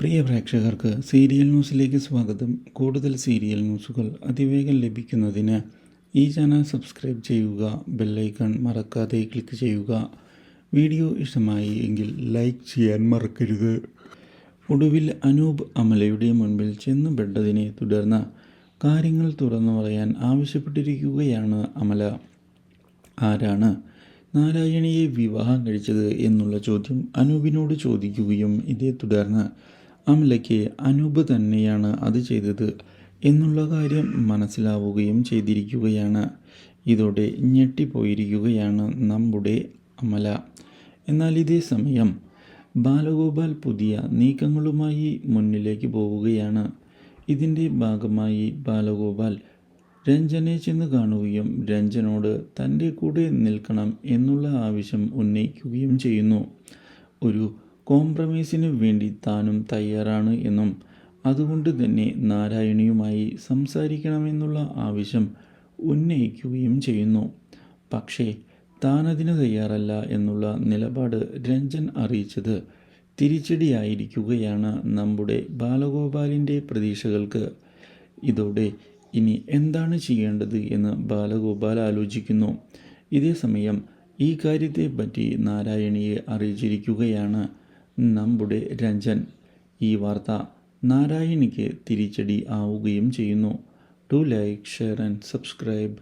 പ്രിയ പ്രേക്ഷകർക്ക് സീരിയൽ ന്യൂസിലേക്ക് സ്വാഗതം. കൂടുതൽ സീരിയൽ ന്യൂസുകൾ അതിവേഗം ലഭിക്കുന്നതിന് ഈ ചാനൽ സബ്സ്ക്രൈബ് ചെയ്യുക ബെല്ലൈക്കൺ മറക്കാതെ ക്ലിക്ക് ചെയ്യുക. വീഡിയോ ഇഷ്ടമായി എങ്കിൽ ലൈക്ക് ചെയ്യാൻ മറക്കരുത്. ഒടുവിൽ അനൂപ് അമലയുടെ മുൻപിൽ ചെന്ന് പെട്ടതിനെ തുടർന്ന് കാര്യങ്ങൾ തുറന്നു പറയാൻ ആവശ്യപ്പെട്ടിരിക്കുകയാണ് അമല. ആരാണ് നാരായണിയെ വിവാഹം കഴിച്ചത് എന്നുള്ള ചോദ്യം അനൂപിനോട് ചോദിക്കുകയും ഇതേ തുടർന്ന് അമലയ്ക്ക് അനൂപ് തന്നെയാണ് അത് ചെയ്തത് എന്നുള്ള കാര്യം മനസ്സിലാവുകയും ചെയ്തിരിക്കുകയാണ്. ഇതോടെ ഞെട്ടിപ്പോയിരിക്കുകയാണ് നമ്മുടെ അമല. എന്നാൽ ഇതേ സമയം ബാലഗോപാൽ പുതിയ നീക്കങ്ങളുമായി മുന്നിലേക്ക് പോവുകയാണ്. ഇതിന്റെ ഭാഗമായി ബാലഗോപാൽ രഞ്ജനെ ചെന്ന് കാണുകയും രഞ്ജനോട് തന്റെ കൂടെ നിൽക്കണം എന്നുള്ള ആവശ്യം ഉന്നയിക്കുകയും ചെയ്യുന്നു. ഒരു കോംപ്രമൈസിന് വേണ്ടി താനും തയ്യാറാണ് എന്നും അതുകൊണ്ട് തന്നെ നാരായണിയുമായി സംസാരിക്കണമെന്നുള്ള ആവശ്യം ഉന്നയിക്കുകയും ചെയ്യുന്നു. പക്ഷേ താനതിന് തയ്യാറല്ല എന്നുള്ള നിലപാട് രഞ്ജൻ അറിയിച്ചത് തിരിച്ചടിയായിരിക്കുകയാണ് നമ്മുടെ ബാലഗോപാലിന്റെ പ്രതീക്ഷകൾക്ക്. ഇതോടെ ഇനി എന്താണ് ചെയ്യേണ്ടത് എന്ന് ബാലഗോപാൽ ആലോചിക്കുന്നു. ഇതേസമയം ഈ കാര്യത്തെപ്പറ്റി നാരായണിയെ അറിയിച്ചിരിക്കുകയാണ്. നമ്മുടെ രഞ്ജൻ ഈ വാർത്ത നാരായണിക്ക് തിരിച്ചടി ആവുകയും ചെയ്യുന്നു. To like share and subscribe.